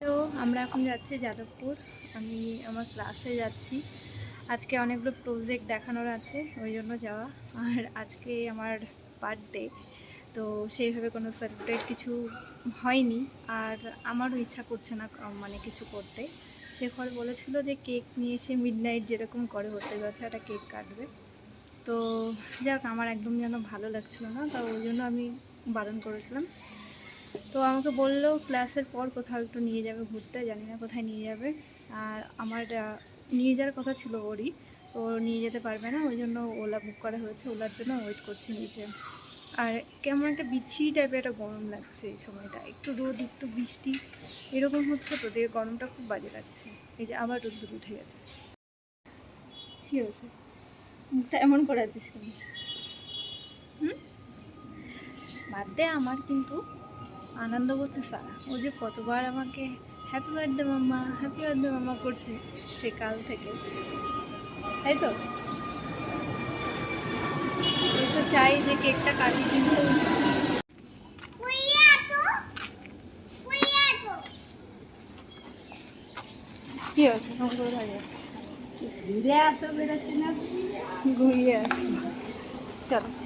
তো আমরা এখন যাচ্ছি যাদবপুর। আমি আমার ক্লাসে যাচ্ছি। আজকে অনেকগুলো প্রজেক্ট দেখানোর আছে, ওই জন্য যাওয়া। আর আজকে আমার বার্থডে তো সেইভাবে কোনো সেলিব্রেট কিছু হয়নি। আর আমারও ইচ্ছা করছে না মানে কিছু করতে। শেখর বলেছিল যে কেক নিয়ে এসে মিড নাইট যেরকম করে হতে গেছে একটা কেক কাটবে। তো যাক, আমার একদম যেন ভালো লাগছিল না, তো ওই জন্য আমি বারণ করেছিলাম। তো আমাকে বলল ক্লাসের পর কোথাও একটু নিয়ে যাবে ঘুরতে, জানি না কোথায় নিয়ে যাবে। আর আমার নিয়ে যাওয়ার কথা ছিল ওরই, তো নিয়ে যেতে পারবে না, ওই জন্য ওলা বুক করা হয়েছে, ওলার জন্য ওয়েট করছি নিচে আর কেমন একটা বিচ্ছিরি টাইপের একটা গরম লাগছে এই সময়টা, একটু রোদ, একটু বৃষ্টি, এরকম হচ্ছে তো, দিয়ে গরমটা খুব বাজে লাগছে। এই যে আবার রোদ্দুর উঠে গেছে। কী হয়েছে? মুখটা এমন করে আছিস কেন? বাদ দে আমার কিন্তু। আনন্দ করছে সারা। ও যে কতবার আমাকে happy birthday mamma happy birthday mamma করছে সে কাল থেকে। তাই তো? তো চাই যে কেকটা কাটি কিন্তু। কি ঘুরে আসো বেরোচ্ছি না ঘুরিয়ে আসি। চলো।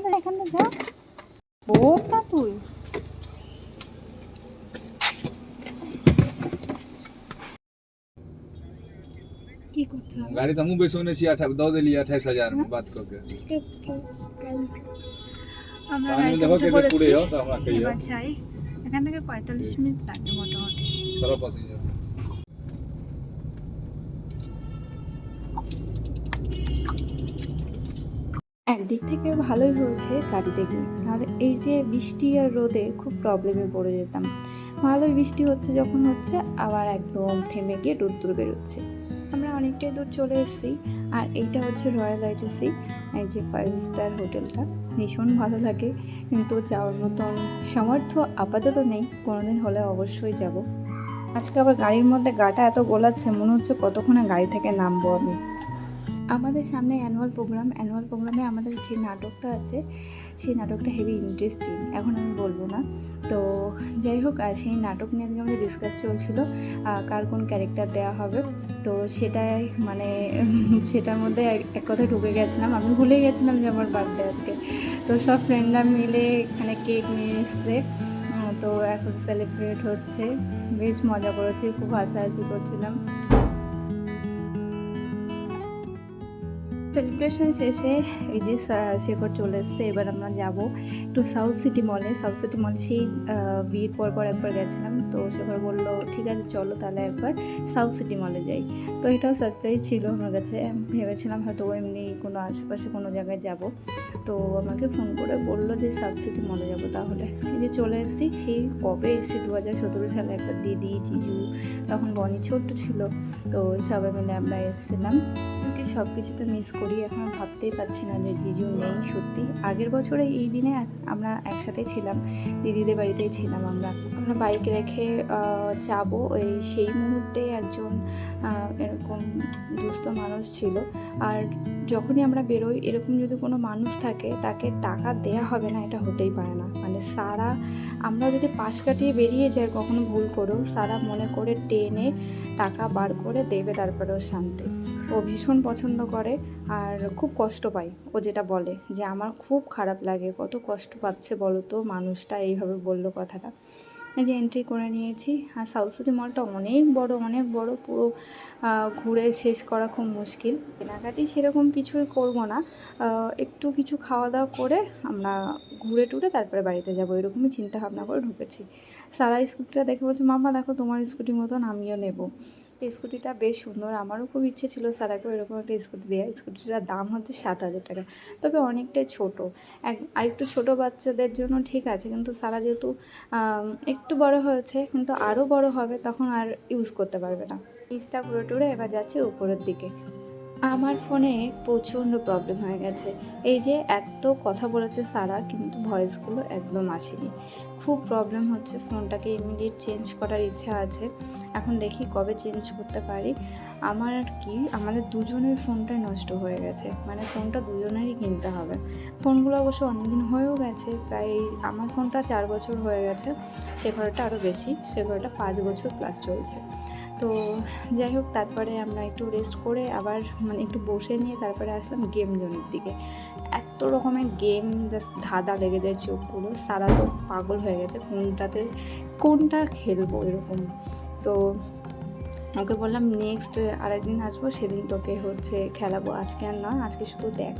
যা এখান থেকে এখান থেকে যা বোক না তুই কি করছো गाड़ी तो हमहूँ बैसोने छी अठाईस दऽ देलियै अट्ठाईस हजार में बात कऽ के আমরা सामने রাইতে देखो উঠে के পড়েছি पूरे हो तो हमरा कहियो এবার যাই এখান থেকে পঁয়তাল্লিশ মিনিট লাগে মোটামুটি थोड़ा पैसेंजर একদিক থেকে ভালোই হয়েছে গাড়িতে গিয়ে। নাহলে এই যে বৃষ্টি আর রোদে খুব প্রবলেমে পড়ে যেতাম। ভালোই বৃষ্টি হচ্ছে যখন হচ্ছে, আবার একদম থেমে গিয়ে রোদ্দুর বেরোচ্ছে। আমরা অনেকটাই দূর চলে এসেছি, আর এইটা হচ্ছে রয়্যাল আইটিসি এই যে ফাইভ স্টার হোটেলটা। ভীষণ ভালো লাগে, কিন্তু যাওয়ার মতন সামর্থ্য আপাতত নেই, কোনোদিন হলে অবশ্যই যাব। আজকে আবার গাড়ির মধ্যে গাটা এত গোলাচ্ছে, মনে হচ্ছে কতক্ষণে গাড়ি থেকে নামবো আমি। আমাদের সামনে অ্যানুয়াল প্রোগ্রাম অ্যানুয়াল প্রোগ্রামে আমাদের যে নাটকটা আছে, সেই নাটকটা হেভি ইন্টারেস্টিং এখন আমি বলব না। তো যাই হোক সেই নাটক নিয়ে আমাদের ডিসকাস চলছিল কার কোন ক্যারেক্টার দেওয়া হবে। তো সেটাই মানে সেটার মধ্যে এক- কথায় ঢুকে গেছিলাম। আমি ভুলে গেছিলাম যে আমার বার্থডে আজকে। তো সব ফ্রেন্ডরা মিলে এখানে কেক নিয়ে এসছে। তো এখন সেলিব্রেট হচ্ছে। বেশ মজা করেছি, খুব হাসাহাসি করছিলাম। সেলিব্রেশন শেষে এই যে শেখর চলে এসছে, এবার আমরা যাব একটু সাউথ সিটি মলে সাউথ সিটি মলে সেই বিয়ের পর পর একবার গেছিলাম। তো শেখর বলল, ঠিক আছে, চলো তাহলে একবার সাউথ সিটি মলে যাই। তো এটাও সারপ্রাইজ ছিল আমার কাছে। ভেবেছিলাম হয়তো এমনি কোনো আশেপাশে কোনো জায়গায় যাব। তো আমাকে ফোন করে বলল যে সাউথ সিটি মলে যাব তাহলে। এই যে চলে এসেছি, সেই কবে এসেছি দু হাজার সতেরো সালে একবার দিদি, জিজু, তখন বনি ছোট্ট ছিল। তো সবাই মিলে আমরা এসেছিলাম। কি সব কিছু তো মিস করি, এখন ভাবতেই পারছি না যে জিজু নেই সত্যি। আগের বছরে এই দিনে আমরা একসাথে ছিলাম, দিদিদের বাড়িতেই ছিলাম আমরা। আমরা বাইক রেখে যাব। ওই সেই মুহূর্তে একজন এরকম দুস্থ মানুষ ছিল। আর যখনই আমরা বেরোই, এরকম যদি কোনো মানুষ থাকে, তাকে টাকা দেয়া হবে না, এটা হতেই পারে না। মানে সারা, আমরা যদি পাশ কাটিয়ে বেরিয়ে যাই, কখনো ভুল করেও, সারা মনে করে টেনে টাকা বার করে দেবে, তারপরেও শান্তি। ও ভীষণ পছন্দ করে আর খুব কষ্ট পায় ও যেটা বলে যে আমার খুব খারাপ লাগে, কত কষ্ট পাচ্ছে বলো তো মানুষটা এইভাবে বলল কথাটা। যে এন্ট্রি করে নিয়েছি, আর সাউথ সিটি মলটা অনেক বড় অনেক বড়, পুরো ঘুরে শেষ করা খুব মুশকিল। কেনাকাটি সেরকম কিছুই করব না একটু কিছু খাওয়া দাওয়া করে আমরা ঘুরে টুরে তারপরে বাড়িতে যাব, এরকমই চিন্তা ভাবনা করে ঢুকেছি। সারা স্কুটিটা দেখে বলছে মামা দেখো তোমার স্কুটির মতন আমিও নেব। স্কুটিটা বেশ সুন্দর। আমারও খুব ইচ্ছে ছিল সারাকে এরকম একটা স্কুটি দেওয়া স্কুটিটার দাম হচ্ছে সাত হাজার টাকা। তবে অনেকটাই ছোট। এক, আরেকটু ছোটো বাচ্চাদের জন্য ঠিক আছে, কিন্তু সারা যেহেতু একটু বড় হয়েছে, কিন্তু আরও বড় হবে, তখন আর ইউজ করতে পারবে না। পিসটা পুরো টুরে এবার যাচ্ছে উপরের দিকে। আমার ফোনে প্রচণ্ড প্রবলেম হয়ে গেছে। এই যে এত কথা বলেছে সারা, কিন্তু ভয়েসগুলো একদম আসেনি। খুব প্রবলেম হচ্ছে, ফোনটাকে ইমিডিয়েট চেঞ্জ করার ইচ্ছা আছে। এখন দেখি কবে চেঞ্জ করতে পারি। আমার আর কি, আমাদের দুজনের ফোনটাই নষ্ট হয়ে গেছে। মানে ফোনটা দুজনেরই কিনতে হবে। ফোনগুলো অবশ্য অনেকদিন হয়েও গেছে, প্রায় আমার ফোনটা চার বছর হয়ে গেছে। সে ঘরটা আরও বেশি, সে ঘরটা পাঁচ বছর প্লাস চলছে। তো যাই হোক, তারপরে আমরা একটু রেস্ট করে আবার মানে একটু বসে নিয়ে তারপরে আসলাম গেম জোনের দিকে। এত রকমের গেম জাস্ট ধাঁধা লেগে যায় চোখগুলো সারা তো পাগল হয়ে গেছে, কোনটাতে, কোনটা খেলব এরকম। তো ওকে বললাম নেক্সট আরেকদিন আসব, সেদিন তোকে হচ্ছে খেলাবো। আজকে আর না আজকে শুধু দেখ।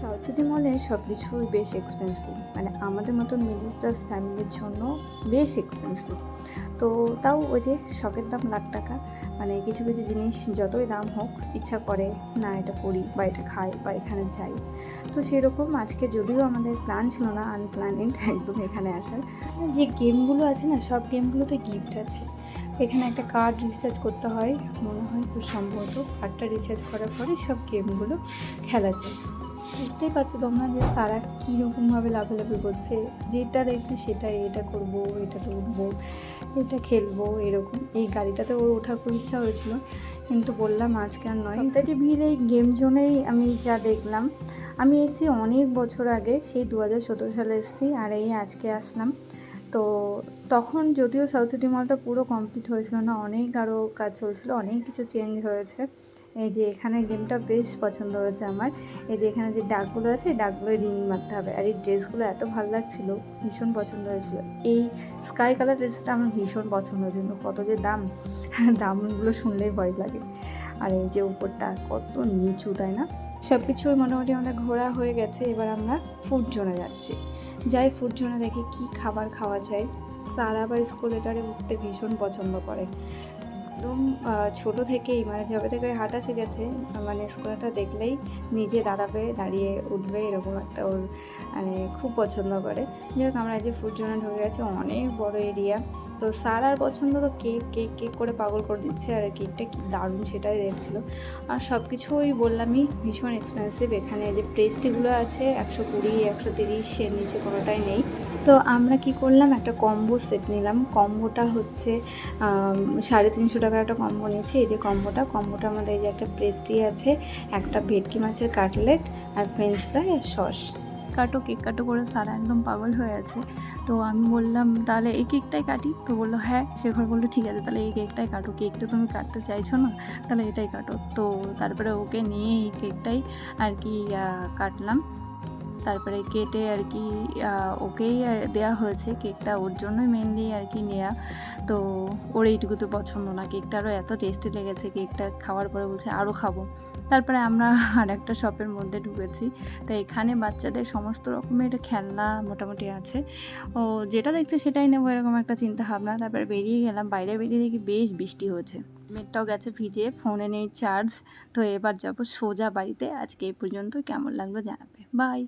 সাউথ সিটি মলে সব কিছুই বেশ এক্সপেন্সিভ মানে আমাদের মতন মিডল ক্লাস ফ্যামিলির জন্য বেশ এক্সপেন্সিভ তো তাও ওই যে শখের দাম লাখ টাকা। মানে কিছু কিছু জিনিস যতই দাম হোক, ইচ্ছা করে, না, এটা করি বা এটা খাই বা এখানে যাই। তো সেরকম আজকে যদিও আমাদের প্ল্যান ছিল না আনপ্ল্যানেড একদম এখানে আসার। যে গেমগুলো আছে না, সব গেমগুলোতে গিফট আছে। এখানে একটা কার্ড রিচার্জ করতে হয়, মনে হয় খুব সম্ভবত। কার্ডটা রিচার্জ করার পরে সব গেমগুলো খেলা যায়। বুঝতেই পারছ তোমরা যে সারা কীরকমভাবে লাফালাফি করছে। যেটা দেখছে সেটা এটা করব এটাতে উঠবো এটা খেলব, এরকম। এই গাড়িটাতে ওর ওঠার খুব ইচ্ছা হয়েছিল, কিন্তু বললাম আজকে আর নয়। সবথেকে ভিড় এই গেম জোনেই আমি যা দেখলাম, আমি এসেছি অনেক বছর আগে, সেই দু হাজার সতেরো সালে এসেছি আর এই আজকে আসলাম। তো তখন যদিও সাউথ সিটি মলটা পুরো কমপ্লিট হয়েছিল না, অনেক আরও কাজ চলছিল, অনেক কিছু চেঞ্জ হয়েছে। এই যে এখানে গেমটা বেশ পছন্দ হয়েছে আমার। এই যে এখানে যে ডাকগুলো আছে, এই ডাকগুলো রিং মারতে হবে। আর এই ড্রেসগুলো এত ভালো লাগছিল, ভীষণ পছন্দ হয়েছিল। এই স্কাই কালার ড্রেসটা আমার ভীষণ পছন্দ হয়েছিল কত যে দাম, দামগুলো শুনলেই ভয় লাগে। আর এই যে উপরটা কত নিচু, তাই না? সব কিছুই মোটামুটি আমাদের ঘোরা হয়ে গেছে। এবার আমরা ফুড জোনে যাচ্ছি। যাই ফুড জোনে দেখি কী খাবার খাওয়া যায়। সারা আবার স্কুলেটারে উঠতে ভীষণ পছন্দ করে। একদম ছোট থেকেই মানে যবে থেকে হাঁটা শিখেছে মানে স্কুলটা দেখলেই নিজে দাঁড়াবে দাঁড়িয়ে উঠবে এরকম একটা ওর মানে খুব পছন্দ করে। যাই হোক, আমরা যে ফুড জোনে ঢুকে গেছে, অনেক বড় এরিয়া তো সারার পছন্দ তো কেক কেক কেক করে পাগল করে দিচ্ছে আর কেকটা কি দারুণ সেটাই দেখছিল। আর সব কিছুই বললামই, ভীষণ এক্সপেন্সিভ এখানে যে প্রেস্টিগুলো আছে, একশো কুড়ি, একশো তিরিশের নিচে কোনোটাই নেই। তো আমরা কি করলাম, একটা কম্বো সেট নিলাম। কম্বোটা হচ্ছে সাড়ে তিনশো টাকার একটা কম্বো নিয়েছি। এই যে কম্বোটা কম্বোটা আমাদের এই যে একটা প্রেস্টি আছে, একটা ভেটকি মাছের কাটলেট আর ফ্রেঞ্চ ফ্রাই আর সস। কাটো, কেক কাটো করে সারা একদম পাগল হয়ে আছে। তো আমি বললাম, তাহলে এই কেকটাই কাটি? তো বলল হ্যাঁ। শেখর বলল, ঠিক আছে, তাহলে এই কেকটাই কাটো। কেক তো তুমি কাটতে চাইছো না, তাহলে এটাই কাটো। তো তারপরে ওকে নিয়ে এই কেকটাই আর কি কাটলাম। তারপরে কেটে আর কি ওকেই দেওয়া হয়েছে। কেকটা ওর জন্যই মেনলি আর কি নেওয়া তো ওর এইটুকু তো পছন্দ না। কেকটা আরও এত টেস্টি লেগেছে। কেকটা খাওয়ার পরে বলছে আরও খাব। তারপরে আমরা আর একটা শপের মধ্যে ঢুকেছি। তো এখানে বাচ্চাদের সমস্ত রকমের খেলনা মোটামুটি আছে। ও যেটা দেখছে সেটাই নেব এরকম একটা চিন্তা ভাবনা। তারপরে বেরিয়ে গেলাম। বাইরে বেরিয়ে দেখি বেশ বৃষ্টি হচ্ছে মেটটাও গেছে ভিজে ফোনে নেই চার্জ তো এবার যাব সোজা বাড়িতে। আজকে এই পর্যন্ত কেমন লাগল জানাবে। বাই